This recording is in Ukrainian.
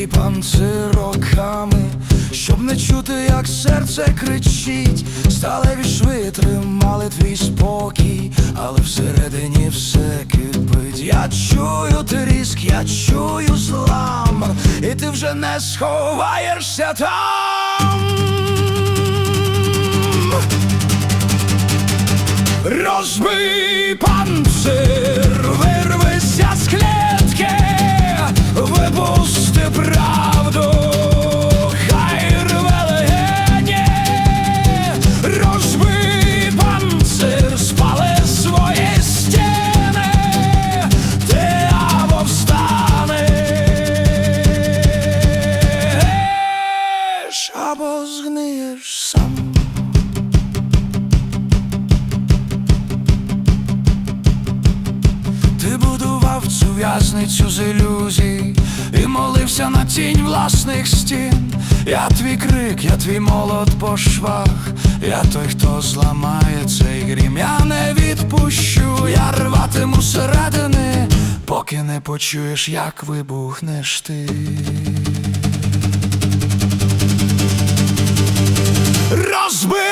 Ти панцир роками, щоб не чути, як серце кричить, сталеві шви твій спокій, але всередині все кипить. Я чую тріск, я чую злам, і ти вже не сховаєшся там. Розбий панцир, вирвися з клітки, випусти правду, хай рве легені. Спали свої стіни, ти або встанеш, сам. Ти будував цю в'язницю з ілюзій молився на тінь власних стін. Я твій крик, я твій молот по швах, я той, хто зламає цей грім. Я не відпущу, я рватиму середини, поки не почуєш, як вибухнеш ти. Розбий